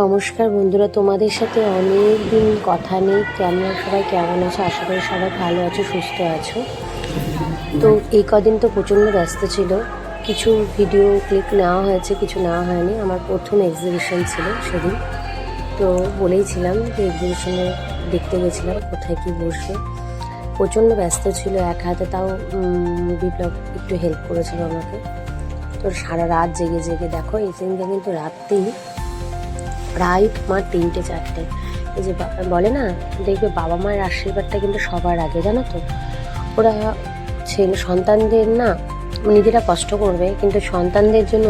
নমস্কার বন্ধুরা, তোমাদের সাথে অনেক দিন কথা নেই। কেমন সবাই, কেমন আছো? আশা করি সবাই ভালো আছো, সুস্থ আছো। তো এই কদিন তো প্রচণ্ড ব্যস্ত ছিল। কিছু ভিডিও ক্লিক নেওয়া হয়েছে, কিছু নেওয়া হয়নি। আমার প্রথম এক্সিবিশন ছিল সেদিন। তো বলেইছিলাম যে এক্সিবিশনে দেখতে গেছিলাম, কোথায় কি বসবে প্রচণ্ড ব্যস্ত ছিল, এক হাতে তাও বিপ্লব একটু হেল্প করেছিল আমাকে। তো সারা রাত জেগে জেগে, দেখো, এই দিনকে কিন্তু রাত্রেই প্রায় তোমার তিনটে, চারটে। এই যে বলে না, দেখবে বাবা মায়ের আশীর্বাদটা কিন্তু সবার আগে, জানো তো? ওরা ছেলে, সন্তানদের না নিজেরা কষ্ট করবে, কিন্তু সন্তানদের জন্য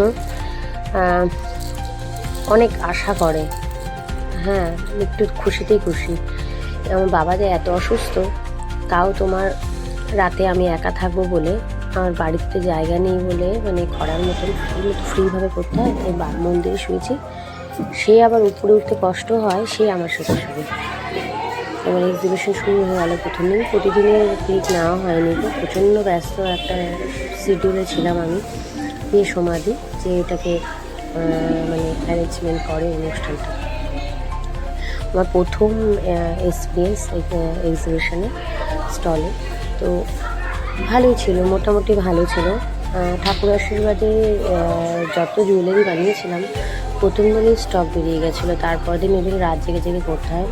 অনেক আশা করে। হ্যাঁ একটু খুশিতেই খুশি। আমার বাবা যে এত অসুস্থ, তাও তোমার রাতে আমি একা থাকব বলে, আমার বাড়িতে জায়গা নেই বলে মানে খরার মতন ফ্রিভাবে করতে হয় তাই বা মন্দিরে শুয়েছি। সে আবার উপরে উঠতে কষ্ট হয়, সে আমার সাথে শুয়ে। এবার এক্সিবিশন শুরু হয়ে গেল প্রথম দিন প্রতিদিনের ক্লিক নেওয়া হয়নি তো। প্রচণ্ড ব্যস্ত একটা শিডিউলে ছিলাম আমি। বিয়ে সমাধি, যে এটাকে মানে অ্যারেঞ্জমেন্ট করে অনুষ্ঠানটা। আমার প্রথম এক্সপিরিয়েন্স এক্সিবিশনে স্টলে তো ভালোই ছিল, মোটামুটি ভালো ছিল। ঠাকুর আশীর্বাদে যত জুয়েলারি বানিয়েছিলাম প্রথম দিনই স্টক বেরিয়ে গেছিল তারপর দিন এগুলো রাত জেগে জেগে করতে হয়।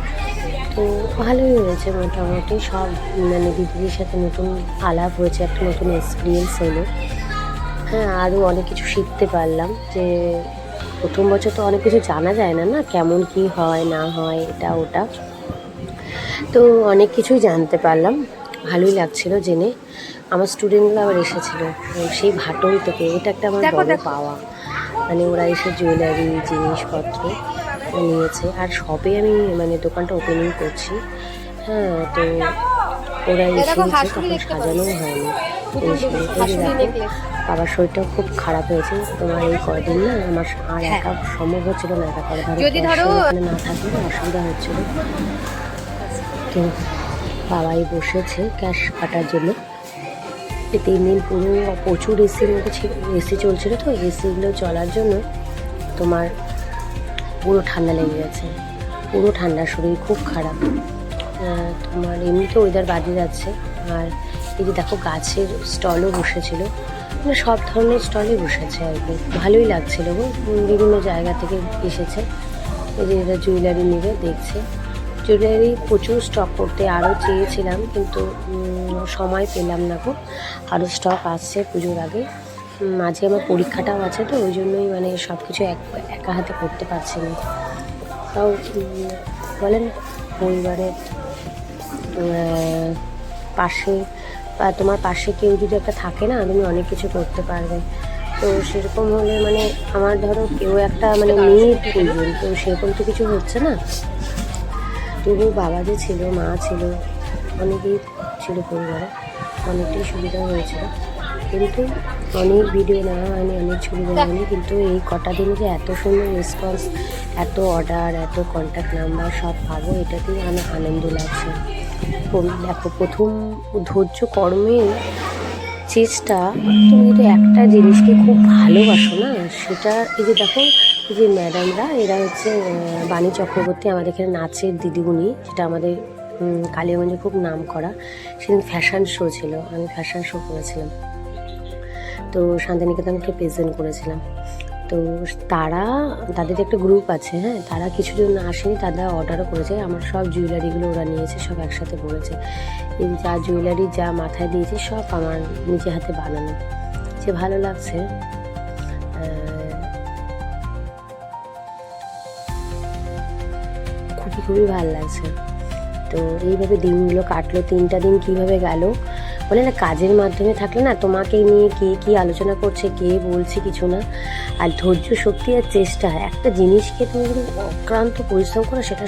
তো ভালোই হয়েছে মোটামুটি সব মানে দিদিদের সাথে নতুন আলাপ হয়েছে একটা নতুন এক্সপিরিয়েন্স হলো। হ্যাঁ আরও অনেক কিছু শিখতে পারলাম যে প্রথম বছর তো অনেক কিছু জানা যায় না না কেমন কি হয় না হয় এটা ওটা। তো অনেক কিছুই জানতে পারলাম ভালোই লাগছিল জেনে। আমার স্টুডেন্টগুলো আবার এসেছিল সেই ভাটল থেকে এটা একটা আমার বড় পাওয়া। মানে ওরা এসে জুয়েলারি জিনিসপত্র নিয়েছে। আর সবে আমি মানে দোকানটা ওপেনিং করছি। হ্যাঁ তো ওরা এসে তখন সাজানো হয়নি। বাবার শরীরটা খুব খারাপ হয়েছে। তোমার এই কদিন না আমার আর একা সম্ভব হচ্ছিল না একা করে ধরো যদি ধরো- না থাকলে অসুবিধা হচ্ছিল। তো বাবাই বসেছে ক্যাশ কাটার জন্য। তিন দিন পুরো প্রচুর এসির মতো ছিল এসি চলছিল তো এসিগুলো চলার জন্য তোমার পুরো ঠান্ডা লেগে গেছে, পুরো ঠান্ডা, শরীর খুব খারাপ। তোমার এমনিতে ওয়েদার বাজে যাচ্ছে, আর এই যে দেখো গাছের স্টলও বসেছিল মানে সব ধরনের স্টলই বসেছে আর কি, ভালোই লাগছিল গো, বিভিন্ন জায়গা থেকে এসেছে। এই যে এরা জুয়েলারি নেবে, দেখছে। জুয়েলারি প্রচুর স্টক করতে আরও চেয়েছিলাম, কিন্তু সময় পেলাম না খুব। আরও স্টক আসছে পুজোর আগে। মাঝে আমার পরীক্ষাটাও আছে তো, ওই জন্যই মানে সব কিছু এক, একা হাতে করতে পারছি না। তাও বলেন পরিবারের পাশে, বা তোমার পাশে কেউ যদি একটা থাকে না, তুমি অনেক কিছু করতে পারবে। তো সেরকম হলে মানে আমার ধরো কেউ একটা মানে প্রয়োজন তো সেরকম তো কিছু হচ্ছে না। তবু বাবা যে ছিল, মা ছিল, অনেকেই ছিল পরিবারে, অনেকটাই সুবিধা হয়েছিল। কিন্তু অনেক ভিডিও নেওয়া হয়নি, অনেক ছবি দেওয়া হয়নি। কিন্তু এই কটা দিন যে এত সুন্দর রেসপন্স এত অর্ডার এত কন্ট্যাক্ট নাম্বার সব পাবো, এটাতেই আমার আনন্দ লাগছে। দেখো, প্রথম ধৈর্য কর্মের চেষ্টা, তুমি যদি একটা জিনিসকে খুব ভালোবাসো না? সেটা এই যে দেখো যে ম্যাডামরা। এরা হচ্ছে বাণী চক্রবর্তী, আমাদের এখানে নাচের দিদিমণি, যেটা আমাদের কালীগঞ্জে খুব নাম করা সেদিন ফ্যাশন শো ছিল। আমি ফ্যাশন শো করেছিলাম। তো শান্তিনিকেতনকে প্রেজেন্ট করেছিলাম। তো তারা, তাদের একটা গ্রুপ আছে হ্যাঁ? তারা কিছু জন আসেনি, তারা অর্ডারও করেছে। আমার সব জুয়েলারিগুলো ওরা নিয়েছে, সব একসাথে করেছে যা জুয়েলারি যা মাথায় দিয়েছে, সব আমার নিজে হাতে বানানো। যে ভালো লাগছে খুবই খুবই ভালো লাগছে। তো এইভাবে দিনগুলো কাটলো, তিনটা দিন কীভাবে গেল? বলে না, কাজের মাধ্যমে থাকলে না, তোমাকে নিয়ে কে কী আলোচনা করছে, কে বলছে কিছু না। আর ধৈর্য শক্তি আর চেষ্টা, একটা জিনিসকে তুমি যদি অক্রান্ত পরিশ্রম করো, সেটা